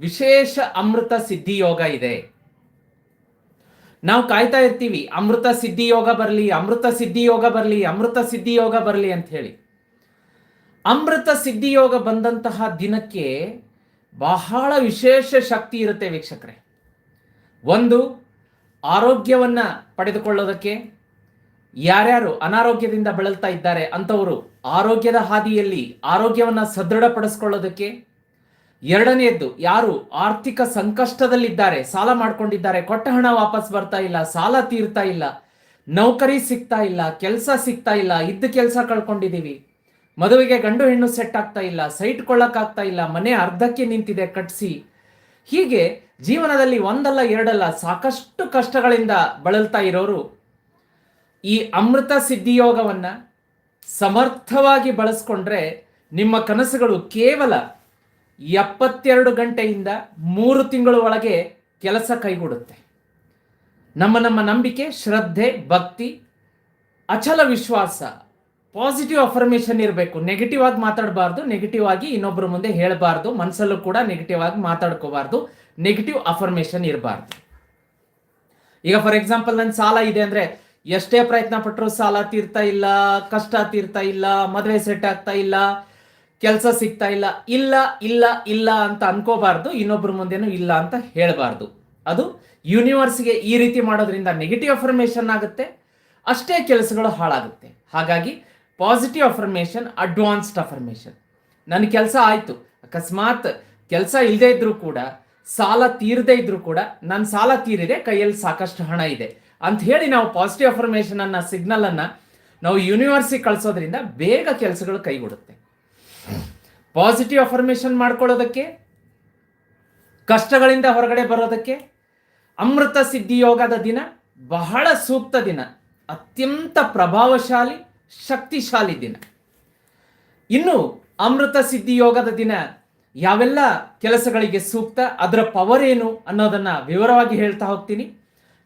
ವಿಶೇಷ ಅಮೃತ ಸಿದ್ಧಿ ಯೋಗ ಇದೆ. ನಾವು ಕಾಯ್ತಾ ಇರ್ತೀವಿ, ಅಮೃತ ಸಿದ್ಧಿ ಯೋಗ ಬರಲಿ, ಅಮೃತ ಸಿದ್ಧಿ ಯೋಗ ಬರಲಿ, ಅಮೃತ ಸಿದ್ಧಿ ಯೋಗ ಬರಲಿ ಅಂತ ಹೇಳಿ. ಅಮೃತ ಸಿದ್ಧಿ ಯೋಗ ಬಂದಂತಹ ದಿನಕ್ಕೆ ಬಹಳ ವಿಶೇಷ ಶಕ್ತಿ ಇರುತ್ತೆ ವೀಕ್ಷಕರೇ. ಒಂದು, ಆರೋಗ್ಯವನ್ನ ಪಡೆದುಕೊಳ್ಳೋದಕ್ಕೆ ಯಾರ್ಯಾರು ಅನಾರೋಗ್ಯದಿಂದ ಬಳಲ್ತಾ ಇದ್ದಾರೆ ಅಂಥವರು ಆರೋಗ್ಯದ ಹಾದಿಯಲ್ಲಿ ಆರೋಗ್ಯವನ್ನ ಸದೃಢಪಡಿಸ್ಕೊಳ್ಳೋದಕ್ಕೆ ಎರಡನೆಯದ್ದು, ಯಾರು ಆರ್ಥಿಕ ಸಂಕಷ್ಟದಲ್ಲಿದ್ದಾರೆ, ಸಾಲ ಮಾಡ್ಕೊಂಡಿದ್ದಾರೆ, ಕೊಟ್ಟ ಹಣ ವಾಪಸ್ ಬರ್ತಾ ಇಲ್ಲ, ಸಾಲ ತೀರ್ತಾ ಇಲ್ಲ, ನೌಕರಿ ಸಿಗ್ತಾ ಇಲ್ಲ, ಕೆಲಸ ಸಿಗ್ತಾ ಇಲ್ಲ, ಇದ್ದ ಕೆಲಸ ಕಳ್ಕೊಂಡಿದ್ದೀವಿ, ಮದುವೆಗೆ ಗಂಡು ಹೆಣ್ಣು ಸೆಟ್ ಆಗ್ತಾ ಇಲ್ಲ, ಸೈಟ್ ಕೊಳ್ಳಕ್ಕಾಗ್ತಾ ಇಲ್ಲ, ಮನೆ ಅರ್ಧಕ್ಕೆ ನಿಂತಿದೆ, ಕಟ್ಸಿ. ಹೀಗೆ ಜೀವನದಲ್ಲಿ ಒಂದಲ್ಲ ಎರಡಲ್ಲ ಸಾಕಷ್ಟು ಕಷ್ಟಗಳಿಂದ ಬಳಲ್ತಾ ಇರೋರು, ಈ ಅಮೃತ ಸಿದ್ಧಿಯೋಗವನ್ನು ಸಮರ್ಥವಾಗಿ ಬಳಸ್ಕೊಂಡ್ರೆ ನಿಮ್ಮ ಕನಸುಗಳು ಕೇವಲ ಎಪ್ಪತ್ತೆರಡು ಗಂಟೆಯಿಂದ ಮೂರು ತಿಂಗಳ ಒಳಗೆ ಕೆಲಸ ಕೈಗೂಡುತ್ತೆ. ನಮ್ಮ ನಮ್ಮ ನಂಬಿಕೆ, ಶ್ರದ್ಧೆ, ಭಕ್ತಿ, ಅಚಲ ವಿಶ್ವಾಸ ಪಾಸಿಟಿವ್ ಅಫರ್ಮೇಷನ್ ಇರಬೇಕು. ನೆಗೆಟಿವ್ ಆಗಿ ಮಾತಾಡಬಾರ್ದು ನೆಗೆಟಿವ್ ಆಗಿ ಇನ್ನೊಬ್ಬರ ಮುಂದೆ ಹೇಳಬಾರ್ದು ಮನಸ್ಸಲ್ಲೂ ಕೂಡ ನೆಗೆಟಿವ್ ಆಗಿ ಮಾತಾಡ್ಕೋಬಾರ್ದು ನೆಗೆಟಿವ್ ಅಫರ್ಮೇಷನ್ ಇರಬಾರ್ದು. ಈಗ ಫಾರ್ ಎಕ್ಸಾಂಪಲ್ ನನ್ನ ಸಾಲ ಇದೆ ಅಂದ್ರೆ ಎಷ್ಟೇ ಪ್ರಯತ್ನ ಪಟ್ಟರು ಸಾಲ ತೀರ್ತಾ ಇಲ್ಲ, ಕಷ್ಟ ತೀರ್ತಾ ಇಲ್ಲ, ಮದುವೆ ಸೆಟ್ ಆಗ್ತಾ ಇಲ್ಲ ಕೆಲಸ ಸಿಗ್ತಾ ಇಲ್ಲ ಇಲ್ಲ ಇಲ್ಲ ಇಲ್ಲ ಅಂತ ಅನ್ಕೋಬಾರ್ದು ಇನ್ನೊಬ್ಬರ ಮುಂದೆನೂ ಇಲ್ಲ ಅಂತ ಹೇಳಬಾರ್ದು. ಅದು ಯೂನಿವರ್ಸ್ಗೆ ಈ ರೀತಿ ಮಾಡೋದ್ರಿಂದ ನೆಗೆಟಿವ್ ಅಫರ್ಮೇಷನ್ ಆಗುತ್ತೆ, ಅಷ್ಟೇ ಕೆಲಸಗಳು ಹಾಳಾಗುತ್ತೆ. ಹಾಗಾಗಿ ಪಾಸಿಟಿವ್ ಅಫರ್ಮೇಷನ್ ಅಡ್ವಾನ್ಸ್ಡ್ ಅಫರ್ಮೇಷನ್ ನನ್ನ ಕೆಲಸ ಆಯಿತು, ಅಕಸ್ಮಾತ್ ಕೆಲಸ ಇಲ್ಲದೆ ಇದ್ದರೂ ಕೂಡ, ಸಾಲ ತೀರದೇ ಇದ್ದರೂ ಕೂಡ ನನ್ನ ಸಾಲ ತೀರಿದೆ, ಕೈಯಲ್ಲಿ ಸಾಕಷ್ಟು ಹಣ ಇದೆ. ಅಂತ ಹೇಳಿ ನಾವು ಪಾಸಿಟಿವ್ ಅಫರ್ಮೇಷನ್ ಅನ್ನ ಸಿಗ್ನಲ್ ಅನ್ನ ನಾವು ಯೂನಿವರ್ಸಿಗೆ ಕಳಿಸೋದ್ರಿಂದ ಬೇಗ ಕೆಲಸಗಳು ಕೈಗೂಡುತ್ತೆ. ಪಾಸಿಟಿವ್ ಅಫರ್ಮೇಷನ್ ಮಾಡ್ಕೊಳ್ಳೋದಕ್ಕೆ, ಕಷ್ಟಗಳಿಂದ ಹೊರಗಡೆ ಬರೋದಕ್ಕೆ, ಅಮೃತ ಸಿದ್ಧಿಯೋಗದ ದಿನ ಬಹಳ ಸೂಕ್ತ ದಿನ, ಅತ್ಯಂತ ಪ್ರಭಾವಶಾಲಿ, ಶಕ್ತಿಶಾಲಿ ದಿನ. ಇನ್ನು ಅಮೃತ ಸಿದ್ಧಿ ಯೋಗದ ದಿನ ಯಾವೆಲ್ಲ ಕೆಲಸಗಳಿಗೆ ಸೂಕ್ತ, ಅದರ ಪವರ್ ಏನು ಅನ್ನೋದನ್ನ ವಿವರವಾಗಿ ಹೇಳ್ತಾ ಹೋಗ್ತೀನಿ.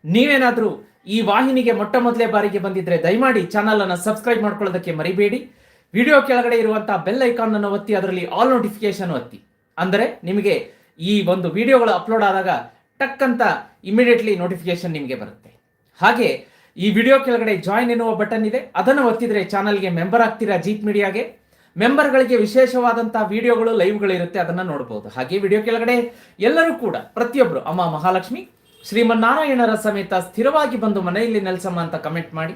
ನೀವೇನಾದರೂ ಈ ವಾಹಿನಿಗೆ ಮೊಟ್ಟ ಮೊದಲೇ ಬಾರಿಗೆ ಬಂದಿದ್ರೆ ದಯಮಾಡಿ ಚಾನಲ್ ಅನ್ನು ಸಬ್ಸ್ಕ್ರೈಬ್ ಮಾಡ್ಕೊಳ್ಳೋದಕ್ಕೆ ಮರಿಬೇಡಿ. ವಿಡಿಯೋ ಕೆಳಗಡೆ ಇರುವಂತಹ ಬೆಲ್ ಐಕಾನ್ ಅನ್ನು ಒತ್ತಿ, ಅದರಲ್ಲಿ ಆಲ್ ನೋಟಿಫಿಕೇಶನ್ ಒತ್ತಿ. ಅಂದರೆ ನಿಮಗೆ ಈ ಒಂದು ವಿಡಿಯೋಗಳು ಅಪ್ಲೋಡ್ ಆದಾಗ ಟಕ್ ಅಂತ ಇಮಿಡಿಯೇಟ್ಲಿ ನೋಟಿಫಿಕೇಶನ್ ನಿಮಗೆ ಬರುತ್ತೆ. ಹಾಗೆ ಈ ವಿಡಿಯೋ ಕೆಳಗಡೆ ಜಾಯಿನ್ ಎನ್ನುವ ಬಟನ್ ಇದೆ. ಅದನ್ನು ಒತ್ತಿದ್ರೆ ಚಾನಲ್ಗೆ ಮೆಂಬರ್ ಆಗ್ತೀರಾ ಜೀತ್ ಮೀಡಿಯಾಗೆ ಮೆಂಬರ್ಗಳಿಗೆ ವಿಶೇಷವಾದಂತಹ ವಿಡಿಯೋಗಳು ಲೈವ್ಗಳು ಇರುತ್ತೆ, ಅದನ್ನ ನೋಡಬಹುದು ಹಾಗೆ ವಿಡಿಯೋ ಕೆಳಗಡೆ ಎಲ್ಲರೂ ಕೂಡ ಪ್ರತಿಯೊಬ್ಬರು ಅಮ್ಮ ಮಹಾಲಕ್ಷ್ಮಿ, ಶ್ರೀಮನ್ನಾರಾಯಣರ ಸಮೇತ ಸ್ಥಿರವಾಗಿ ಬಂದು ಮನೆಯಲ್ಲಿ ನೆಲೆಸಮ್ಮ ಅಂತ ಕಮೆಂಟ್ ಮಾಡಿ.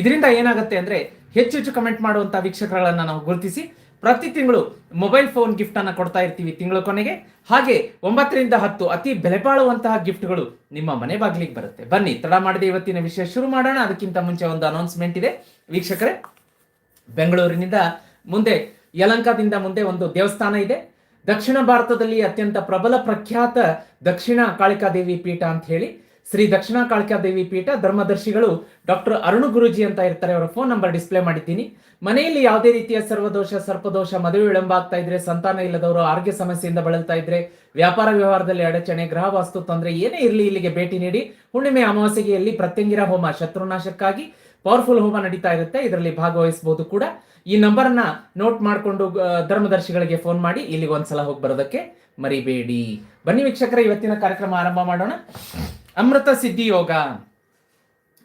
ಇದರಿಂದ ಏನಾಗುತ್ತೆ ಅಂದ್ರೆ ಹೆಚ್ಚು ಹೆಚ್ಚು ಕಮೆಂಟ್ ಮಾಡುವಂಥ ವೀಕ್ಷಕರಗಳನ್ನು ನಾವು ಗುರುತಿಸಿ, ಪ್ರತಿ ತಿಂಗಳು ಮೊಬೈಲ್ ಫೋನ್ ಗಿಫ್ಟ್ ಅನ್ನ ಕೊಡ್ತಾ ಇರ್ತೀವಿ ತಿಂಗಳ ಕೊನೆಗೆ. ಹಾಗೆ ಒಂಬತ್ತರಿಂದ ಹತ್ತು ಅತಿ ಬೆಲೆ ಬಾಳುವಂತಹ ಗಿಫ್ಟ್ಗಳು ನಿಮ್ಮ ಮನೆ ಬಾಗಿಲಿಗೆ ಬರುತ್ತೆ. ಬನ್ನಿ, ತಡ ಮಾಡದೆ ಇವತ್ತಿನ ವಿಷಯ ಶುರು ಮಾಡೋಣ. ಅದಕ್ಕಿಂತ ಮುಂಚೆ ಒಂದು ಅನೌನ್ಸ್ಮೆಂಟ್ ಇದೆ. ವೀಕ್ಷಕರೇ, ಬೆಂಗಳೂರಿನಿಂದ ಮುಂದೆ, ಯಲಂಕಾದಿಂದ ಮುಂದೆ ಒಂದು ದೇವಸ್ಥಾನ ಇದೆ. ದಕ್ಷಿಣ ಭಾರತದಲ್ಲಿ ಅತ್ಯಂತ ಪ್ರಬಲ ಪ್ರಖ್ಯಾತ ದಕ್ಷಿಣ ಕಾಳಿಕಾದೇವಿ ಪೀಠ ಅಂತ ಹೇಳಿ. ಶ್ರೀ ದಕ್ಷಿಣ ಕಾಳಿಕಾದೇವಿ ಪೀಠ ಧರ್ಮದರ್ಶಿಗಳು ಡಾಕ್ಟರ್ ಅರುಣ್ ಗುರುಜಿ ಅಂತ ಇರ್ತಾರೆ, ಅವರ ಫೋನ್ ನಂಬರ್ ಡಿಸ್ಪ್ಲೇ ಮಾಡಿದ್ದೀನಿ. ಮನೆಯಲ್ಲಿ ಯಾವುದೇ ರೀತಿಯ ಸರ್ವದೋಷ, ಸರ್ಪದೋಷ, ಮದುವೆ ವಿಳಂಬ ಆಗ್ತಾ ಇದ್ರೆ, ಸಂತಾನ ಇಲ್ಲದವರು ಆರೋಗ್ಯ ಸಮಸ್ಯೆಯಿಂದ ಬಳಲ್ತಾ ಇದ್ರೆ, ವ್ಯಾಪಾರ ವ್ಯವಹಾರದಲ್ಲಿ ಅಡಚಣೆ, ಗ್ರಹ ವಾಸ್ತು ತೊಂದರೆ ಏನೇ ಇರಲಿ ಇಲ್ಲಿಗೆ ಭೇಟಿ ನೀಡಿ. ಹುಣ್ಣಿಮೆ ಅಮಾವಾಸ್ಯೆಯಲ್ಲಿ ಪ್ರತ್ಯಂಗಿರ ಹೋಮ, ಶತ್ರುನಾಶಕ್ಕಾಗಿ ಪವರ್ಫುಲ್ ಹೋಮ ನಡೀತಾ ಇರುತ್ತೆ. ಇದರಲ್ಲಿ ಭಾಗವಹಿಸಬಹುದು ಕೂಡ. ಈ ನಂಬರ್ ಅನ್ನ ನೋಟ್ ಮಾಡಿಕೊಂಡು ಧರ್ಮದರ್ಶಿಗಳಿಗೆ ಫೋನ್ ಮಾಡಿ. ಇಲ್ಲಿಗೆ ಒಂದ್ಸಲ ಹೋಗಿ ಬರೋದಕ್ಕೆ ಮರಿಬೇಡಿ. ಬನ್ನಿ ವೀಕ್ಷಕರ, ಇವತ್ತಿನ ಕಾರ್ಯಕ್ರಮ ಆರಂಭ ಮಾಡೋಣ. ಅಮೃತ ಸಿದ್ಧಿ ಯೋಗ.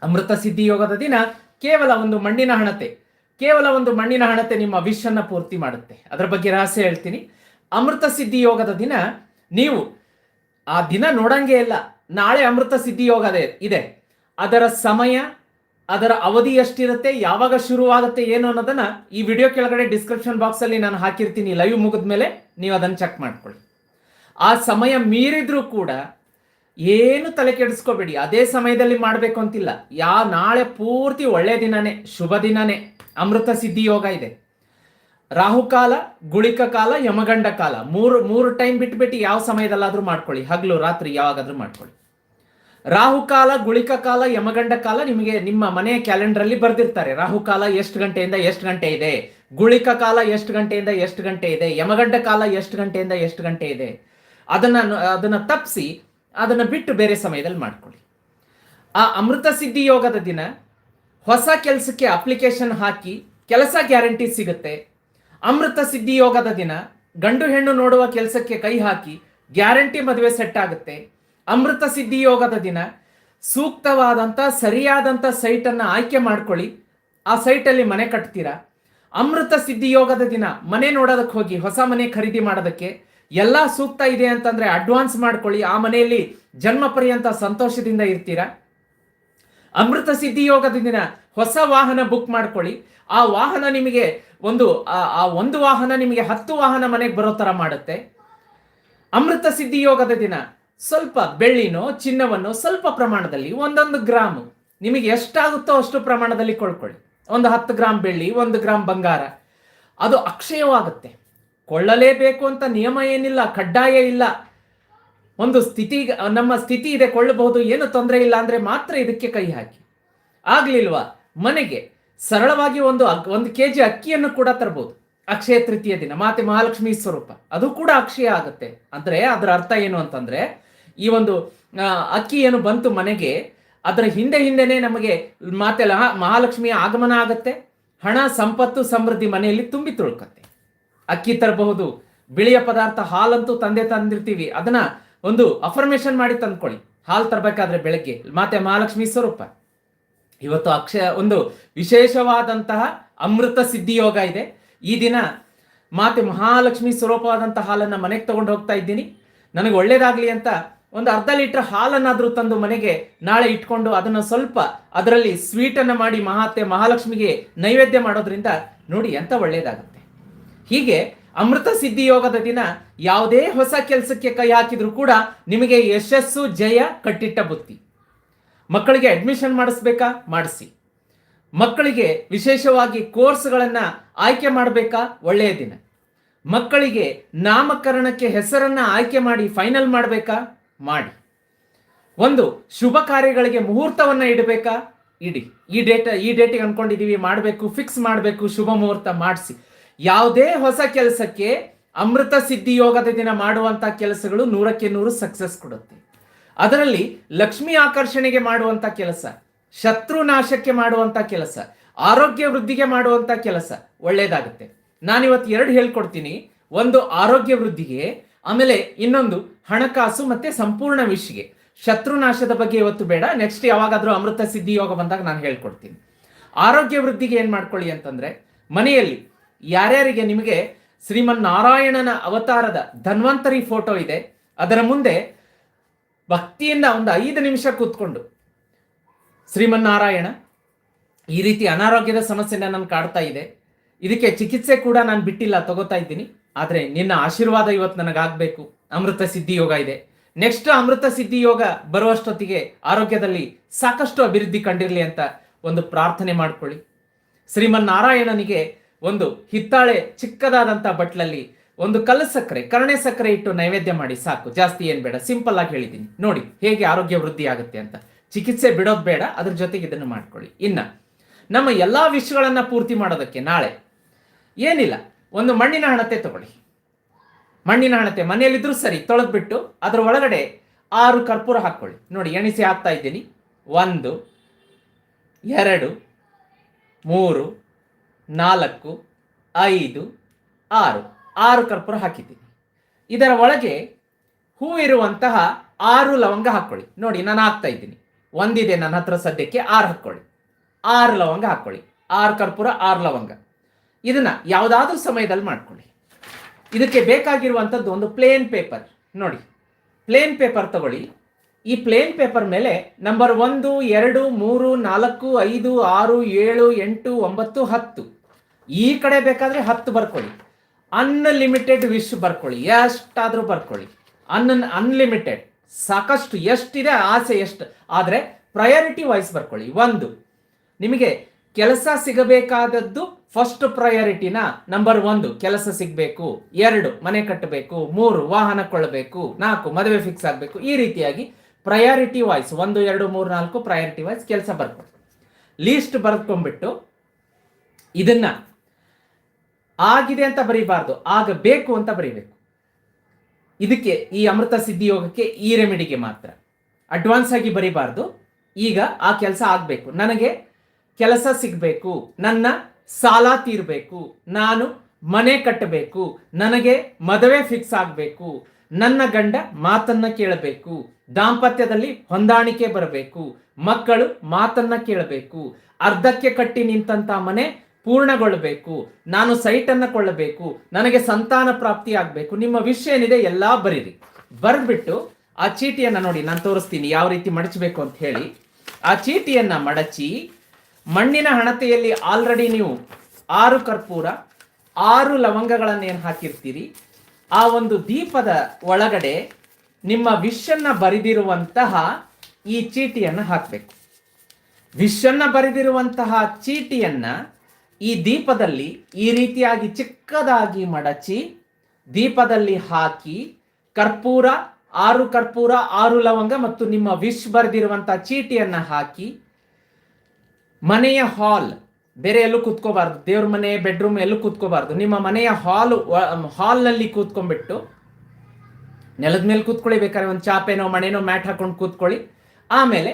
ಅಮೃತ ಸಿದ್ಧಿ ಯೋಗದ ದಿನ ಕೇವಲ ಒಂದು ಮಣ್ಣಿನ ಹಣತೆ. ಕೇವಲ ಒಂದು ಮಣ್ಣಿನ ಹಣತೆ ನಿಮ್ಮ ವಿಶ್ ಅನ್ನ ಪೂರ್ತಿ ಮಾಡುತ್ತೆ. ಅದರ ಬಗ್ಗೆ ರಹಸ್ಯ ಹೇಳ್ತೀನಿ. ಅಮೃತ ಸಿದ್ಧಿ ಯೋಗದ ದಿನ ನೀವು ಆ ದಿನ ನೋಡಂಗೆ ಇಲ್ಲ. ನಾಳೆ ಅಮೃತ ಸಿದ್ಧಿ ಯೋಗ ಇದೆ. ಅದರ ಸಮಯ, ಅದರ ಅವಧಿ ಎಷ್ಟಿರುತ್ತೆ, ಯಾವಾಗ ಶುರುವಾಗುತ್ತೆ, ಏನು ಅನ್ನೋದನ್ನ ಈ ವಿಡಿಯೋ ಕೆಳಗಡೆ ಡಿಸ್ಕ್ರಿಪ್ಷನ್ ಬಾಕ್ಸ್ ಅಲ್ಲಿ ನಾನು ಹಾಕಿರ್ತೀನಿ. ಲೈವ್ ಮುಗಿದ ಮೇಲೆ ನೀವು ಅದನ್ನು ಚೆಕ್ ಮಾಡ್ಕೊಳ್ಳಿ. ಆ ಸಮಯ ಮೀರಿದ್ರೂ ಕೂಡ ಏನು ತಲೆ ಕೆಡಿಸ್ಕೋಬೇಡಿ. ಅದೇ ಸಮಯದಲ್ಲಿ ಮಾಡಬೇಕು ಅಂತಿಲ್ಲ. ಯಾ ನಾಳೆ ಪೂರ್ತಿ ಒಳ್ಳೆ ದಿನನೇ, ಶುಭ ದಿನನೇ ಅಮೃತ ಸಿದ್ಧಿ ಯೋಗ ಇದೆ. ರಾಹುಕಾಲ ಗುಳಿಕ ಕಾಲ, ಯಮಗಂಡ ಕಾಲ. ಮೂರು ಮೂರು ಟೈಮ್ ಬಿಟ್ಬಿಟ್ಟು ಯಾವ ಸಮಯದಲ್ಲಾದರೂ ಮಾಡ್ಕೊಳ್ಳಿ. ಹಗಲು, ರಾತ್ರಿ ಯಾವಾಗಾದರೂ ಮಾಡ್ಕೊಳ್ಳಿ. ರಾಹುಕಾಲ ಗುಳಿಕ ಕಾಲ, ಯಮಗಂಡ ಕಾಲ ನಿಮಗೆ ನಿಮ್ಮ ಮನೆಯ ಕ್ಯಾಲೆಂಡರ್ ಅಲ್ಲಿ ಬರ್ದಿರ್ತಾರೆ ರಾಹುಕಾಲ ಎಷ್ಟು ಗಂಟೆಯಿಂದ ಎಷ್ಟು ಗಂಟೆ ಇದೆ? ಗುಳಿಕ ಕಾಲ ಎಷ್ಟು ಗಂಟೆಯಿಂದ ಎಷ್ಟು ಗಂಟೆ ಇದೆ? ಯಮಗಂಡ ಕಾಲ ಎಷ್ಟು ಗಂಟೆಯಿಂದ ಎಷ್ಟು ಗಂಟೆ ಇದೆ? ಅದನ್ನ ಅದನ್ನ ತಪ್ಪಿಸಿ ಅದನ್ನ ಬಿಟ್ಟು ಬೇರೆ ಸಮಯದಲ್ಲಿ ಮಾಡ್ಕೊಳ್ಳಿ. ಆ ಅಮೃತ ಸಿದ್ಧಿ ಯೋಗದ ದಿನ ಹೊಸ ಕೆಲಸಕ್ಕೆ ಅಪ್ಲಿಕೇಶನ್ ಹಾಕಿ ಕೆಲಸ ಗ್ಯಾರಂಟಿ ಸಿಗುತ್ತೆ. ಅಮೃತ ಸಿದ್ಧಿ ಯೋಗದ ದಿನ ಗಂಡು ಹೆಣ್ಣು ನೋಡುವ ಕೆಲಸಕ್ಕೆ ಕೈ ಹಾಕಿ ಗ್ಯಾರಂಟಿ ಮದುವೆ ಸೆಟ್ ಆಗುತ್ತೆ. ಅಮೃತ ಸಿದ್ಧಿ ಯೋಗದ ದಿನ ಸೂಕ್ತವಾದಂಥ ಸರಿಯಾದಂಥ ಸೈಟನ್ನು ಆಯ್ಕೆ ಮಾಡ್ಕೊಳ್ಳಿ. ಆ ಸೈಟಲ್ಲಿ ಮನೆ ಕಟ್ತೀರಾ? ಅಮೃತ ಸಿದ್ಧಿ ಯೋಗದ ದಿನ ಮನೆ ನೋಡೋದಕ್ಕೆ ಹೋಗಿ ಹೊಸ ಮನೆ ಖರೀದಿ ಮಾಡೋದಕ್ಕೆ ಎಲ್ಲ ಸೂಕ್ತ ಇದೆ ಅಂತಂದ್ರೆ ಅಡ್ವಾನ್ಸ್ ಮಾಡ್ಕೊಳ್ಳಿ. ಆ ಮನೆಯಲ್ಲಿ ಜನ್ಮ ಪರ್ಯಂತ ಸಂತೋಷದಿಂದ ಇರ್ತೀರಾ? ಅಮೃತ ಸಿದ್ಧಿ ದಿನ ಹೊಸ ವಾಹನ ಬುಕ್ ಮಾಡ್ಕೊಳ್ಳಿ. ಆ ವಾಹನ ನಿಮಗೆ ಒಂದು, ಆ- ಆ ಒಂದು ವಾಹನ ನಿಮಗೆ ಹತ್ತು ವಾಹನ ಮನೆಗೆ ಬರೋ ತರ ಮಾಡುತ್ತೆ. ಅಮೃತ ಸಿದ್ಧಿ ಯೋಗದ ದಿನ ಸ್ವಲ್ಪ ಬೆಳ್ಳಿನೋ, ಚಿನ್ನವನ್ನು ಸ್ವಲ್ಪ ಪ್ರಮಾಣದಲ್ಲಿ ಒಂದೊಂದು ಗ್ರಾಮ್ ನಿಮಗೆ ಎಷ್ಟಾಗುತ್ತೋ ಅಷ್ಟು ಪ್ರಮಾಣದಲ್ಲಿ ಕೊಳ್ಕೊಳ್ಳಿ ಒಂದು ಹತ್ತು ಗ್ರಾಮ್ ಬೆಳ್ಳಿ, ಒಂದು ಗ್ರಾಮ್ ಬಂಗಾರ. ಅದು ಅಕ್ಷಯವಾಗುತ್ತೆ. ಕೊಳ್ಳಲೇಬೇಕು ಅಂತ ನಿಯಮ ಏನಿಲ್ಲ, ಕಡ್ಡಾಯ ಇಲ್ಲ. ಒಂದು ಸ್ಥಿತಿ, ನಮ್ಮ ಸ್ಥಿತಿ ಇದೆ, ಕೊಳ್ಳಬಹುದು, ಏನು ತೊಂದರೆ ಇಲ್ಲ ಅಂದ್ರೆ ಮಾತ್ರ ಇದಕ್ಕೆ ಕೈ ಹಾಕಿ. ಆಗ್ಲಿಲ್ವಾ? ಮನೆಗೆ ಸರಳವಾಗಿ ಒಂದು ಒಂದು ಕೆ ಜಿ ಅಕ್ಕಿಯನ್ನು ಕೂಡ ತರಬಹುದು ಅಕ್ಷಯ ತೃತೀಯ ದಿನ, ಮಾತೆ ಮಹಾಲಕ್ಷ್ಮಿ ಸ್ವರೂಪ. ಅದು ಕೂಡ ಅಕ್ಷಯ ಆಗುತ್ತೆ. ಅಂದ್ರೆ ಅದರ ಅರ್ಥ ಏನು ಅಂತಂದ್ರೆ, ಈ ಒಂದು ಅಕ್ಕಿ ಏನು ಬಂತು ಮನೆಗೆ, ಅದರ ಹಿಂದೆ ಹಿಂದೆನೇ ನಮಗೆ ಮಾತೆ ಮಹಾಲಕ್ಷ್ಮಿಯ ಆಗಮನ ಆಗತ್ತೆ. ಹಣ, ಸಂಪತ್ತು, ಸಮೃದ್ಧಿ ಮನೆಯಲ್ಲಿ ತುಂಬಿ ತುಳ್ಕತ್ತೆ. ಅಕ್ಕಿ ತರಬಹುದು, ಬಿಳಿಯ ಪದಾರ್ಥ ಹಾಲಂತೂ ತಂದೆ ತಂದಿರ್ತೀವಿ. ಅದನ್ನ ಒಂದು ಅಫರ್ಮೇಶನ್ ಮಾಡಿ ತಂದ್ಕೊಳ್ಳಿ. ಹಾಲು ತರಬೇಕಾದ್ರೆ ಬೆಳಗ್ಗೆ. ಮಾತೆ ಮಹಾಲಕ್ಷ್ಮಿ ಸ್ವರೂಪ. ಇವತ್ತು ಅಕ್ಷಯ, ಒಂದು ವಿಶೇಷವಾದಂತಹ ಅಮೃತ ಸಿದ್ಧಿ ಯೋಗ ಇದೆ. ಈ ದಿನ ಮಾತೆ ಮಹಾಲಕ್ಷ್ಮಿ ಸ್ವರೂಪವಾದಂತಹ ಹಾಲನ್ನ ಮನೆಗೆ ತಗೊಂಡು ಹೋಗ್ತಾ ಇದ್ದೀನಿ. ನನಗೆ ಒಳ್ಳೇದಾಗ್ಲಿ ಅಂತ ಒಂದು ಅರ್ಧ ಲೀಟರ್ ಹಾಲನ್ನಾದರೂ ತಂದು ಮನೆಗೆ ನಾಳೆ ಇಟ್ಕೊಂಡು ಅದನ್ನ ಸ್ವಲ್ಪ ಅದರಲ್ಲಿ ಸ್ವೀಟನ್ನು ಮಾಡಿ ಮಹಾತೆ ಮಹಾಲಕ್ಷ್ಮಿಗೆ ನೈವೇದ್ಯ ಮಾಡೋದ್ರಿಂದ ನೋಡಿ ಎಂತ ಒಳ್ಳೇದಾಗುತ್ತೆ. ಹೀಗೆ ಅಮೃತ ಸಿದ್ಧಿ ಯೋಗದ ದಿನ ಯಾವುದೇ ಹೊಸ ಕೆಲಸಕ್ಕೆ ಕೈ ಹಾಕಿದ್ರು ಕೂಡ ನಿಮಗೆ ಯಶಸ್ಸು, ಜಯ, ಕಟ್ಟಿಟ್ಟ ಬುತ್ತಿ ಮಕ್ಕಳಿಗೆ ಅಡ್ಮಿಷನ್ ಮಾಡಿಸ್ಬೇಕಾ? ಮಾಡಿಸಿ. ಮಕ್ಕಳಿಗೆ ವಿಶೇಷವಾಗಿ ಕೋರ್ಸ್ಗಳನ್ನು ಆಯ್ಕೆ ಮಾಡಬೇಕಾ? ಒಳ್ಳೆಯ ದಿನ. ಮಕ್ಕಳಿಗೆ ನಾಮಕರಣಕ್ಕೆ ಹೆಸರನ್ನು ಆಯ್ಕೆ ಮಾಡಿ ಫೈನಲ್ ಮಾಡಬೇಕಾ? ಮಾಡಿ. ಒಂದು, ಶುಭ ಕಾರ್ಯಗಳಿಗೆ ಮುಹೂರ್ತವನ್ನು ಇಡಬೇಕಾ? ಇಡಿ. ಈ ಡೇಟ್ ಈ ಡೇಟಿಗೆ ಅನ್ಕೊಂಡಿದ್ದೀವಿ ಮಾಡಬೇಕು ಫಿಕ್ಸ್ ಮಾಡಬೇಕು, ಶುಭ ಮುಹೂರ್ತ ಮಾಡಿಸಿ. ಯಾವುದೇ ಹೊಸ ಕೆಲಸಕ್ಕೆ ಅಮೃತ ಸಿದ್ಧಿ ಯೋಗದ ದಿನ ಮಾಡುವಂತ ಕೆಲಸಗಳು ನೂರಕ್ಕೆ ನೂರು ಸಕ್ಸಸ್ ಕೊಡುತ್ತೆ. ಅದರಲ್ಲಿ ಲಕ್ಷ್ಮಿ ಆಕರ್ಷಣೆಗೆ ಮಾಡುವಂತ ಕೆಲಸ, ಶತ್ರು ನಾಶಕ್ಕೆ ಮಾಡುವಂತ ಕೆಲಸ, ಆರೋಗ್ಯ ವೃದ್ಧಿಗೆ ಮಾಡುವಂತ ಕೆಲಸ ಒಳ್ಳೇದಾಗುತ್ತೆ ನಾನಿವತ್ತು ಎರಡು ಹೇಳ್ಕೊಡ್ತೀನಿ. ಒಂದು ಆರೋಗ್ಯ ವೃದ್ಧಿಗೆ, ಆಮೇಲೆ ಇನ್ನೊಂದು ಹಣಕಾಸು ಮತ್ತೆ ಸಂಪೂರ್ಣ ವಿಶ್ಗೆ ಶತ್ರುನಾಶದ ಬಗ್ಗೆ ಇವತ್ತು ಬೇಡ ನೆಕ್ಸ್ಟ್ ಯಾವಾಗಾದ್ರೂ ಅಮೃತ ಸಿದ್ಧಿ ಯೋಗ ಬಂದಾಗ ನಾನು ಹೇಳ್ಕೊಡ್ತೀನಿ. ಆರೋಗ್ಯ ವೃದ್ಧಿಗೆ ಏನ್ ಮಾಡ್ಕೊಳ್ಳಿ ಅಂತಂದ್ರೆ ಮನೆಯಲ್ಲಿ ಯಾರ್ಯಾರಿಗೆ ನಿಮಗೆ ಶ್ರೀಮನ್ ನಾರಾಯಣನ ಅವತಾರದ ಧನ್ವಂತರಿ ಫೋಟೋ ಇದೆ, ಅದರ ಮುಂದೆ ಭಕ್ತಿಯಿಂದ ಒಂದು ಐದು ನಿಮಿಷ ಕೂತ್ಕೊಂಡು, ಶ್ರೀಮನ್ನಾರಾಯಣ, ಈ ರೀತಿ ಅನಾರೋಗ್ಯದ ಸಮಸ್ಯೆನ ನಾನು ಕಾಡ್ತಾ ಇದೆ. ಇದಕ್ಕೆ ಚಿಕಿತ್ಸೆ ಕೂಡ ನಾನು ಬಿಟ್ಟಿಲ್ಲ, ತಗೋತಾ ಇದ್ದೀನಿ. ಆದರೆ ನಿನ್ನ ಆಶೀರ್ವಾದ ಇವತ್ತು ನನಗಾಗಬೇಕು. ಅಮೃತ ಸಿದ್ಧಿ ಯೋಗ ಇದೆ. ನೆಕ್ಸ್ಟ್ ಅಮೃತ ಸಿದ್ಧಿ ಯೋಗ ಬರುವಷ್ಟೊತ್ತಿಗೆ ಆರೋಗ್ಯದಲ್ಲಿ ಸಾಕಷ್ಟು ಅಭಿವೃದ್ಧಿ ಕಂಡಿರಲಿ ಅಂತ ಒಂದು ಪ್ರಾರ್ಥನೆ ಮಾಡ್ಕೊಳ್ಳಿ. ಶ್ರೀಮನ್ನಾರಾಯಣನಿಗೆ ಒಂದು ಹಿತ್ತಾಳೆ ಚಿಕ್ಕದಾದಂಥ ಬಟ್ಲಲ್ಲಿ ಒಂದು ಕಲ್ಲು ಸಕ್ಕರೆ, ಕರಣೆ ಸಕ್ಕರೆ ಇಟ್ಟು ನೈವೇದ್ಯ ಮಾಡಿ ಸಾಕು. ಜಾಸ್ತಿ ಏನು ಬೇಡ, ಸಿಂಪಲ್ ಆಗಿ ಹೇಳಿದ್ದೀನಿ. ನೋಡಿ, ಹೇಗೆ ಆರೋಗ್ಯ ವೃದ್ಧಿ ಆಗುತ್ತೆ ಅಂತ. ಚಿಕಿತ್ಸೆ ಬಿಡೋದು ಬೇಡ, ಅದ್ರ ಜೊತೆಗೆ ಇದನ್ನು ಮಾಡ್ಕೊಳ್ಳಿ. ಇನ್ನ, ನಮ್ಮ ಎಲ್ಲಾ ವಿಷಯಗಳನ್ನು ಪೂರ್ತಿ ಮಾಡೋದಕ್ಕೆ ನಾಳೆ ಏನಿಲ್ಲ, ಒಂದು ಮಣ್ಣಿನ ಹಣತೆ ತಗೊಳ್ಳಿ. ಮಣ್ಣಿನ ಹಣತೆ ಮನೆಯಲ್ಲಿದ್ದರೂ ಸರಿ, ತೊಳೆದ್ಬಿಟ್ಟು ಅದರ ಒಳಗಡೆ ಆರು ಕರ್ಪೂರ ಹಾಕ್ಕೊಳ್ಳಿ. ನೋಡಿ, ಎಣಿಸಿ ಹಾಕ್ತಾ ಇದ್ದೀನಿ. ಒಂದು, ಎರಡು, ಮೂರು ನಾಲ್ಕು, ಐದು, ಆರು. ಆರು ಕರ್ಪೂರ ಹಾಕಿದ್ದೀನಿ. ಇದರ ಒಳಗೆ ಹೂ ಇರುವಂತಹ ಆರು ಲವಂಗ ಹಾಕ್ಕೊಳ್ಳಿ. ನೋಡಿ, ನಾನು ಹಾಕ್ತಾ ಇದ್ದೀನಿ. ಒಂದಿದೆ ನನ್ನ ಹತ್ರ ಸದ್ಯಕ್ಕೆ, ಆರು ಹಾಕ್ಕೊಳ್ಳಿ. ಆರು ಲವಂಗ ಹಾಕ್ಕೊಳ್ಳಿ. ಆರು ಕರ್ಪೂರ, ಆರು ಲವಂಗ. ಇದನ್ನು ಯಾವುದಾದ್ರೂ ಸಮಯದಲ್ಲಿ ಮಾಡ್ಕೊಳ್ಳಿ. ಇದಕ್ಕೆ ಬೇಕಾಗಿರುವಂಥದ್ದು ಒಂದು ಪ್ಲೇನ್ ಪೇಪರ್ ನೋಡಿ ಪ್ಲೇನ್ ಪೇಪರ್ ತಗೊಳ್ಳಿ. ಈ ಪ್ಲೇನ್ ಪೇಪರ್ ಮೇಲೆ ನಂಬರ್ ಒಂದು, ಎರಡು, ಮೂರು, ನಾಲ್ಕು, ಐದು, ಆರು, ಏಳು, ಎಂಟು, ಒಂಬತ್ತು, ಹತ್ತು. ಈ ಕಡೆ ಬೇಕಾದ್ರೆ ಹತ್ತು ಬರ್ಕೊಳ್ಳಿ. ಅನ್ಲಿಮಿಟೆಡ್ ವಿಶ್ ಬರ್ಕೊಳ್ಳಿ. ಎಷ್ಟಾದರೂ ಬರ್ಕೊಳ್ಳಿ. ಅನ್ ಅನ್ಲಿಮಿಟೆಡ್ ಸಾಕಷ್ಟು ಎಷ್ಟಿದೆ ಆಸೆ ಎಷ್ಟು. ಆದರೆ ಪ್ರಯಾರಿಟಿ ವೈಸ್ ಬರ್ಕೊಳ್ಳಿ. ಒಂದು, ನಿಮಗೆ ಕೆಲಸ ಸಿಗಬೇಕಾದದ್ದು ಫಸ್ಟ್ ಪ್ರಯಾರಿಟಿನ ನಂಬರ್ ಒಂದು, ಕೆಲಸ ಸಿಗಬೇಕು. ಎರಡು, ಮನೆ ಕಟ್ಟಬೇಕು. ಮೂರು, ವಾಹನ ಕೊಳ್ಳಬೇಕು. ನಾಲ್ಕು, ಮದುವೆ ಫಿಕ್ಸ್ ಆಗಬೇಕು. ಈ ರೀತಿಯಾಗಿ ಪ್ರಯಾರಿಟಿ ವಾಯ್ಸ್ ಒಂದು, ಎರಡು, ಮೂರು, ನಾಲ್ಕು ಪ್ರಯಾರಿಟಿ ವೈಸ್ ಕೆಲಸ ಬರ್ಕೊಳ್ಳಿ. ಲೀಸ್ಟ್ ಬರೆದ್ಕೊಂಡ್ಬಿಟ್ಟು ಇದನ್ನ ಆಗಿದೆ ಅಂತ ಬರೀಬಾರ್ದು ಆಗಬೇಕು ಅಂತ ಬರೀಬೇಕು. ಇದಕ್ಕೆ ಈ ಅಮೃತ ಸಿದ್ಧಿ ಯೋಗಕ್ಕೆ ಈ ರೆಮಿಡಿಗೆ ಮಾತ್ರ. ಅಡ್ವಾನ್ಸ್ ಆಗಿ ಬರೀಬಾರ್ದು, ಈಗ ಆ ಕೆಲಸ ಆಗಬೇಕು. ನನಗೆ ಕೆಲಸ ಸಿಗಬೇಕು, ನನ್ನ ಸಾಲ ತೀರಬೇಕು, ನಾನು ಮನೆ ಕಟ್ಟಬೇಕು, ನನಗೆ ಮದುವೆ ಫಿಕ್ಸ್ ಆಗಬೇಕು, ನನ್ನ ಗಂಡ ಮಾತನ್ನ ಕೇಳಬೇಕು, ದಾಂಪತ್ಯದಲ್ಲಿ ಹೊಂದಾಣಿಕೆ ಬರಬೇಕು, ಮಕ್ಕಳು ಮಾತನ್ನ ಕೇಳಬೇಕು, ಅರ್ಧಕ್ಕೆ ಕಟ್ಟಿ ನಿಂತಂತ ಮನೆ ಪೂರ್ಣಗೊಳ್ಳಬೇಕು. ನಾನು ಸೈಟನ್ನು ಕೊಳ್ಳಬೇಕು. ನನಗೆ ಸಂತಾನ ಪ್ರಾಪ್ತಿ ಆಗಬೇಕು. ನಿಮ್ಮ ವಿಷಯ ಏನಿದೆ ಎಲ್ಲಾ ಬರೀರಿ. ಬರೆದ್ಬಿಟ್ಟು ಆ ಚೀಟಿಯನ್ನ ನೋಡಿ, ನಾನು ತೋರಿಸ್ತೀನಿ ಯಾವ ರೀತಿ ಮಡಚಬೇಕು ಅಂತ ಹೇಳಿ. ಆ ಚೀಟಿಯನ್ನ ಮಡಚಿ, ಮಣ್ಣಿನ ಹಣತೆಯಲ್ಲಿ ಆಲ್ರೆಡಿ ನೀವು ಆರು ಕರ್ಪೂರ, ಆರು ಲವಂಗಗಳನ್ನು ಏನು ಹಾಕಿರ್ತೀರಿ? ಆ ಒಂದು ದೀಪದ ಒಳಗಡೆ ನಿಮ್ಮ ವಿಷನ್ನ ಬರೆದಿರುವಂತಹ ಈ ಚೀಟಿಯನ್ನು ಹಾಕಬೇಕು. ವಿಷನ್ನ ಬರೆದಿರುವಂತಹ ಚೀಟಿಯನ್ನ ಈ ದೀಪದಲ್ಲಿ ಈ ರೀತಿಯಾಗಿ ಚಿಕ್ಕದಾಗಿ ಮಡಚಿ ದೀಪದಲ್ಲಿ ಹಾಕಿ ಕರ್ಪೂರ, ಆರು ಕರ್ಪೂರ, ಆರು ಲವಂಗ ಮತ್ತು ನಿಮ್ಮ ವಿಶ್ ಬರೆದಿರುವಂತಹ ಚೀಟಿಯನ್ನು ಹಾಕಿ ಮನೆಯ ಹಾಲ್, ಬೇರೆ ಎಲ್ಲೂ ಕೂತ್ಕೋಬಾರ್ದು, ದೇವ್ರ ಮನೆ, ಬೆಡ್ರೂಮ್ ಎಲ್ಲೂ ಕೂತ್ಕೋಬಾರ್ದು, ನಿಮ್ಮ ಮನೆಯ ಹಾಲ್ ಹಾಲ್ನಲ್ಲಿ ಕೂತ್ಕೊಂಡ್ಬಿಟ್ಟು ನೆಲದ ಮೇಲೆ ಕೂತ್ಕೊಳ್ಳಿ, ಬೇಕಾದ್ರೆ ಒಂದು ಚಾಪೆನೋ, ಮಣೆನೋ, ಮ್ಯಾಟ್ ಹಾಕೊಂಡು ಕೂತ್ಕೊಳ್ಳಿ. ಆಮೇಲೆ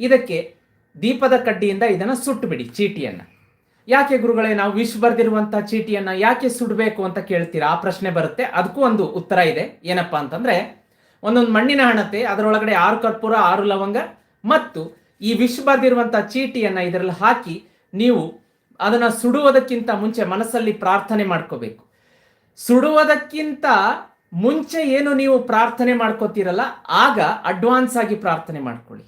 ಇದಕ್ಕೆ ದೀಪದ ಕಡ್ಡಿಯಿಂದ ಇದನ್ನು ಸುಟ್ಟುಬಿಡಿ ಚೀಟಿಯನ್ನು. ಯಾಕೆ ಗುರುಗಳೇ ನಾವು ವಿಶ್ ಬರೆದಿರುವಂತಹ ಚೀಟಿಯನ್ನ ಯಾಕೆ ಸುಡಬೇಕು ಅಂತ ಕೇಳ್ತೀರಾ? ಆ ಪ್ರಶ್ನೆ ಬರುತ್ತೆ. ಅದಕ್ಕೂ ಒಂದು ಉತ್ತರ ಇದೆ. ಏನಪ್ಪಾ ಅಂತಂದ್ರೆ, ಒಂದೊಂದು ಮಣ್ಣಿನ ಹಣತೆ, ಅದರೊಳಗಡೆ ಆರು ಕರ್ಪೂರ, ಆರು ಲವಂಗ ಮತ್ತು ಈ ವಿಶ್ ಬರೆದಿರುವಂತಹ ಚೀಟಿಯನ್ನ ಇದರಲ್ಲಿ ಹಾಕಿ ನೀವು ಅದನ್ನ ಸುಡುವುದಕ್ಕಿಂತ ಮುಂಚೆ ಮನಸ್ಸಲ್ಲಿ ಪ್ರಾರ್ಥನೆ ಮಾಡ್ಕೋಬೇಕು. ಸುಡುವುದಕ್ಕಿಂತ ಮುಂಚೆ ಏನು ನೀವು ಪ್ರಾರ್ಥನೆ ಮಾಡ್ಕೋತೀರಲ್ಲ, ಆಗ ಅಡ್ವಾನ್ಸ್ ಆಗಿ ಪ್ರಾರ್ಥನೆ ಮಾಡ್ಕೊಳ್ಳಿ.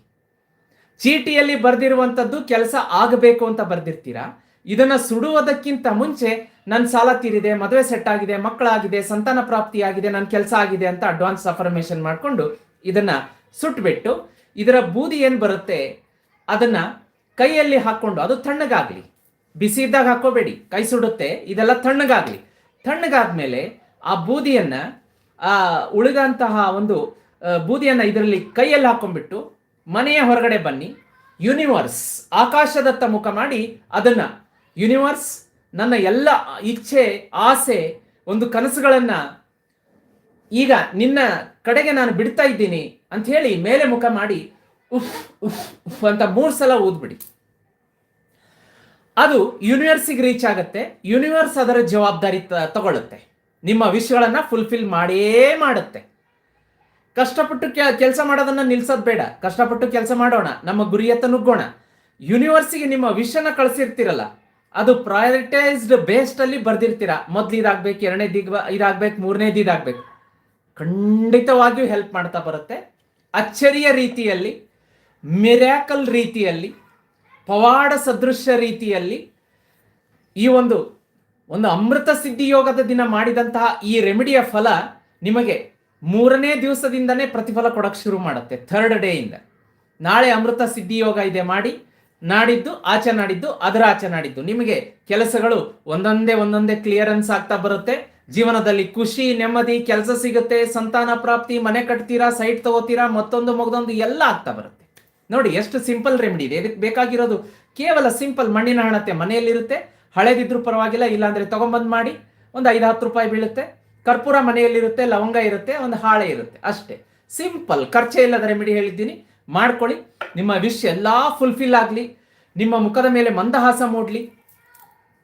ಚೀಟಿಯಲ್ಲಿ ಬರೆದಿರುವಂಥದ್ದು ಕೆಲಸ ಆಗಬೇಕು ಅಂತ ಬರ್ದಿರ್ತೀರಾ? ಇದನ್ನ ಸುಡುವುದಕ್ಕಿಂತ ಮುಂಚೆ ನನ್ನ ಸಾಲ ತೀರಿದೆ, ಮದುವೆ ಸೆಟ್ ಆಗಿದೆ, ಮಕ್ಕಳಾಗಿದೆ, ಸಂತಾನ ಪ್ರಾಪ್ತಿ ಆಗಿದೆ ನನ್ನ ಕೆಲಸ ಆಗಿದೆ ಅಂತ ಅಡ್ವಾನ್ಸ್ ಅಫರ್ಮೇಷನ್ ಮಾಡಿಕೊಂಡು ಇದನ್ನ ಸುಟ್ಬಿಟ್ಟು ಇದರ ಬೂದಿ ಏನು ಬರುತ್ತೆ? ಅದನ್ನ ಕೈಯಲ್ಲಿ ಹಾಕೊಂಡು, ಅದು ತಣ್ಣಗಾಗ್ಲಿ. ಬಿಸಿ ಇದ್ದಾಗ ಹಾಕೋಬೇಡಿ ಕೈ ಸುಡುತ್ತೆ, ಇದೆಲ್ಲ ತಣ್ಣಗಾಗ್ಲಿ. ತಣ್ಣಗಾದ್ಮೇಲೆ ಆ ಬೂದಿಯನ್ನ, ಆ ಉಳಿದಂತಹ ಒಂದು ಬೂದಿಯನ್ನ ಇದರಲ್ಲಿ ಕೈಯಲ್ಲಿ ಹಾಕೊಂಡ್ಬಿಟ್ಟು ಮನೆಯ ಹೊರಗಡೆ ಬನ್ನಿ ಯೂನಿವರ್ಸ್ ಆಕಾಶದತ್ತ ಮುಖ ಮಾಡಿ ಅದನ್ನ ಯೂನಿವರ್ಸ್ ನನ್ನ ಎಲ್ಲ ಇಚ್ಛೆ, ಆಸೆ, ಒಂದು ಕನಸುಗಳನ್ನ ಈಗ ನಿನ್ನ ಕಡೆಗೆ ನಾನು ಬಿಡ್ತಾ ಇದ್ದೀನಿ ಅಂತ ಹೇಳಿ ಮೇಲೆ ಮುಖ ಮಾಡಿ ಉಫ್ ಉಫ್ ಉಫ್ ಅಂತ ಮೂರು ಸಲ ಊದ್ಬಿಡಿ ಅದು ಯೂನಿವರ್ಸಿಗೆ ರೀಚ್ ಆಗುತ್ತೆ. ಯೂನಿವರ್ಸ್ ಅದರ ಜವಾಬ್ದಾರಿ ತಗೊಳ್ಳುತ್ತೆ. ನಿಮ್ಮ ವಿಷಯಗಳನ್ನ ಫುಲ್ಫಿಲ್ ಮಾಡೇ ಮಾಡುತ್ತೆ. ಕಷ್ಟಪಟ್ಟು ಕೆಲಸ ಮಾಡೋದನ್ನ ನಿಲ್ಸೋದ್ ಬೇಡ. ಕಷ್ಟಪಟ್ಟು ಕೆಲಸ ಮಾಡೋಣ. ನಮ್ಮ ಗುರಿಯತ್ತ ನುಗ್ಗೋಣ. ಯೂನಿವರ್ಸಿಗೆ ನಿಮ್ಮ ವಿಷನ ಕಳಿಸಿರ್ತೀರಲ್ಲ. ಅದು ಪ್ರಯಾರಿಟೈಸ್ಡ್ ಬೇಸ್ಡ್ ಅಲ್ಲಿ ಬರ್ದಿರ್ತೀರಾ. ಮೊದ್ಲು ಇದಾಗ್ಬೇಕು ಎರಡನೇದು ಇದಾಗ್ಬೇಕು ಮೂರನೇದು ಇದಾಗ್ಬೇಕು ಖಂಡಿತವಾಗಿಯೂ ಹೆಲ್ಪ್ ಮಾಡ್ತಾ ಬರುತ್ತೆ. ಅಚ್ಚರಿಯ ರೀತಿಯಲ್ಲಿ ಮಿರಾಕಲ್ ರೀತಿಯಲ್ಲಿ, ಪವಾಡ ಸದೃಶ ರೀತಿಯಲ್ಲಿ ಈ ಒಂದು ಒಂದು ಅಮೃತ ಸಿದ್ಧಿ ಯೋಗದ ದಿನ ಮಾಡಿದಂತಹ ಈ ರೆಮಿಡಿಯ ಫಲ ನಿಮಗೆ ಮೂರನೇ ದಿವಸದಿಂದನೇ ಪ್ರತಿಫಲ ಕೊಡಕ್ಕೆ ಶುರು ಮಾಡುತ್ತೆ ಥರ್ಡ್ ಡೇ ಇಂದ. ನಾಳೆ ಅಮೃತ ಸಿದ್ಧಿ ಯೋಗ ಇದೆ, ಮಾಡಿ. ನಾಡಿದ್ದು, ಆಚೆ ನಾಡಿದ್ದು, ಅದರ ಆಚೆ ನಾಡಿದ್ದು. ನಿಮಗೆ ಕೆಲಸಗಳು ಒಂದೊಂದೇ ಒಂದೊಂದೇ ಕ್ಲಿಯರೆನ್ಸ್ ಆಗ್ತಾ ಬರುತ್ತೆ. ಜೀವನದಲ್ಲಿ ಖುಷಿ, ನೆಮ್ಮದಿ, ಕೆಲಸ ಸಿಗುತ್ತೆ. ಸಂತಾನ ಪ್ರಾಪ್ತಿ, ಮನೆ ಕಟ್ತೀರಾ ಸೈಟ್ ತಗೋತೀರಾ, ಮತ್ತೊಂದು ಮಗದೊಂದು ಎಲ್ಲ ಆಗ್ತಾ ಬರುತ್ತೆ. ನೋಡಿ, ಎಷ್ಟು ಸಿಂಪಲ್ ರೆಮಿಡಿ ಇದೆ. ಇದಕ್ಕೆ ಬೇಕಾಗಿರೋದು ಕೇವಲ ಸಿಂಪಲ್ ಮಣ್ಣಿನ ಹಣತೆ ಮನೆಯಲ್ಲಿರುತ್ತೆ. ಹಳೆದಿದ್ರು ಪರವಾಗಿಲ್ಲ, ಇಲ್ಲಾಂದ್ರೆ ತಗೊಂಬಂದ್ ಮಾಡಿ ಒಂದು ಐದು, ಹತ್ತು ರೂಪಾಯಿ ಬೀಳುತ್ತೆ. ಕರ್ಪೂರ ಮನೆಯಲ್ಲಿರುತ್ತೆ, ಲವಂಗ ಇರುತ್ತೆ, ಒಂದು ಹಾಳೆ ಇರುತ್ತೆ. ಅಷ್ಟೇ. ಸಿಂಪಲ್ ಖರ್ಚೇ ಇಲ್ಲದ ರೆಮಿಡಿ ಹೇಳಿದ್ದೀನಿ. ಮಾಡ್ಕೊಳ್ಳಿ. ನಿಮ್ಮ ವಿಶ್ ಎಲ್ಲ ಫುಲ್ಫಿಲ್ ಆಗಲಿ. ನಿಮ್ಮ ಮುಖದ ಮೇಲೆ ಮಂದಹಾಸ ಮೂಡಲಿ.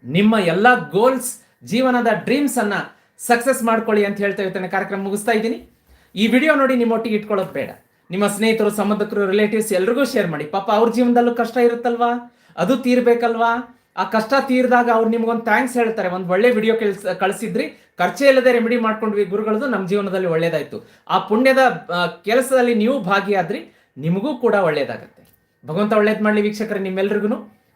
ನಿಮ್ಮ ಎಲ್ಲ ಗೋಲ್ಸ್ ಜೀವನದ ಡ್ರೀಮ್ಸ್ ಅನ್ನ ಸಕ್ಸಸ್ ಮಾಡ್ಕೊಳ್ಳಿ ಅಂತ ಹೇಳ್ತಾ ಇರ್ತೇನೆ. ಕಾರ್ಯಕ್ರಮ ಮುಗಿಸ್ತಾ ಇದ್ದೀನಿ. ಈ ವಿಡಿಯೋ ನೋಡಿ ನಿಮ್ಮೊಟ್ಟಿಗೆ ಇಟ್ಕೊಳ್ಳೋದು ಬೇಡ. ನಿಮ್ಮ ಸ್ನೇಹಿತರು, ಸಂಬಂಧಕರು ರಿಲೇಟಿವ್ಸ್ ಎಲ್ರಿಗೂ ಶೇರ್ ಮಾಡಿ. ಪಾಪ ಅವ್ರ ಜೀವನದಲ್ಲೂ ಕಷ್ಟ ಇರುತ್ತಲ್ವಾ? ಅದು ತೀರ್ಬೇಕಲ್ವಾ? ಆ ಕಷ್ಟ ತೀರಿದಾಗ ಅವ್ರು ನಿಮ್ಗೊಂದು ಥ್ಯಾಂಕ್ಸ್ ಹೇಳ್ತಾರೆ. ಒಂದು ಒಳ್ಳೆ ವಿಡಿಯೋ ಕೆಲ್ಸ, ಕಳಿಸಿದ್ರಿ. ಖರ್ಚೆ ಇಲ್ಲದೆ ರೆಮಿಡಿ ಮಾಡ್ಕೊಂಡ್ವಿ ಗುರುಗಳದು ನಮ್ಮ ಜೀವನದಲ್ಲಿ ಒಳ್ಳೇದಾಯ್ತು. ಆ ಪುಣ್ಯದ ಕೆಲಸದಲ್ಲಿ ನೀವು ಭಾಗಿಯಾದ್ರಿ. ನಿಮಗೂ ಕೂಡ ಒಳ್ಳೇದಾಗತ್ತೆ. ಭಗವಂತ ಒಳ್ಳೇದು ಮಾಡಲಿ ವೀಕ್ಷಕರೇ ನಿಮ್ಮೆಲ್ರಿಗೂ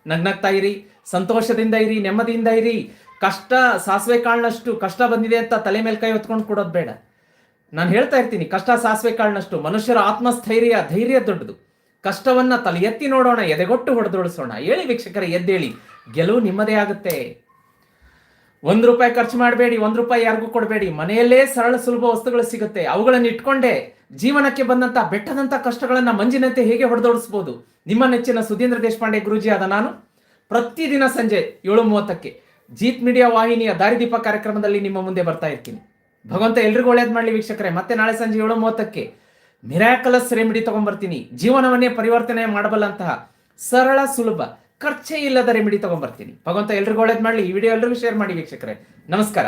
ನಗ್ನಗ್ತಾ ಇರಿ, ಸಂತೋಷದಿಂದ ಇರಿ, ನೆಮ್ಮದಿಯಿಂದ ಇರಿ. ಕಷ್ಟ ಸಾಸಿವೆ ಕಾಳಿನಷ್ಟು ಕಷ್ಟ ಬಂದಿದೆ ಅಂತ ತಲೆ ಮೇಲೆ ಕೈ ಹೊತ್ಕೊಂಡು ಕೊಡೋದು ಬೇಡ. ನಾನು ಹೇಳ್ತಾ ಇರ್ತೀನಿ, ಕಷ್ಟ ಸಾಸಿವೆ ಕಾಳಿನಷ್ಟು ಮನುಷ್ಯರ ಆತ್ಮಸ್ಥೈರ್ಯ, ಧೈರ್ಯ ದೊಡ್ಡದು. ಕಷ್ಟವನ್ನ ತಲೆ ಎತ್ತಿ ನೋಡೋಣ, ಎದೆಗೊಟ್ಟು ಹೊಡೆದೊಳಿಸೋಣ ಹೇಳಿ ವೀಕ್ಷಕರ, ಎದ್ದೇಳಿ. ಗೆಲುವು ನಿಮ್ಮದೇ ಆಗುತ್ತೆ. ಒಂದು ರೂಪಾಯಿ ಖರ್ಚು ಮಾಡಬೇಡಿ, ಒಂದು ರೂಪಾಯಿ ಯಾರಿಗೂ ಕೊಡಬೇಡಿ. ಮನೆಯಲ್ಲೇ ಸರಳ ಸುಲಭ ವಸ್ತುಗಳು ಸಿಗುತ್ತೆ. ಅವುಗಳನ್ನು ಇಟ್ಕೊಂಡೇ ಜೀವನಕ್ಕೆ ಬಂದಂತ, ಬೆಟ್ಟದಂತ ಕಷ್ಟಗಳನ್ನ ಮಂಜಿನಂತೆ ಹೇಗೆ ಹೊಡೆದೋಡಿಸಬಹುದು ನಿಮ್ಮ ನೆಚ್ಚಿನ ಸುಧೀಂದ್ರ ದೇಶಪಾಂಡೆ ಗುರುಜಿ ಆದ ನಾನು. ಪ್ರತಿದಿನ ಸಂಜೆ ಏಳು ಮೂವತ್ತಕ್ಕೆ ಜೀತ್ ಮೀಡಿಯಾ ವಾಹಿನಿಯ ದಾರಿದೀಪ ಕಾರ್ಯಕ್ರಮದಲ್ಲಿ ನಿಮ್ಮ ಮುಂದೆ ಬರ್ತಾ ಇರ್ತೀನಿ. ಭಗವಂತ ಎಲ್ರಿಗೂ ಒಳ್ಳೇದು ಮಾಡಲಿ ವೀಕ್ಷಕರೇ. ಮತ್ತೆ ನಾಳೆ ಸಂಜೆ ಏಳು ಮೂವತ್ತಕ್ಕೆ ಮಿರಾಕಲಸ್ ರೆಮಿಡಿ ತಗೊಂಡ್ಬರ್ತೀನಿ ಜೀವನವನ್ನೇ ಪರಿವರ್ತನೆ ಮಾಡಬಲ್ಲಂತಹ ಸರಳ ಸುಲಭ ಖರ್ಚೇ ಇಲ್ಲದ ರೆಮಿಡಿ ತಗೊಂಡ್ಬರ್ತೀನಿ. ಭಗವಂತ ಎಲ್ರಿಗೂ ಒಳ್ಳೇದು ಮಾಡಲಿ. ಈ ವಿಡಿಯೋ ಎಲ್ರಿಗೂ ಶೇರ್ ಮಾಡಿ ವೀಕ್ಷಕರೇ. ನಮಸ್ಕಾರ.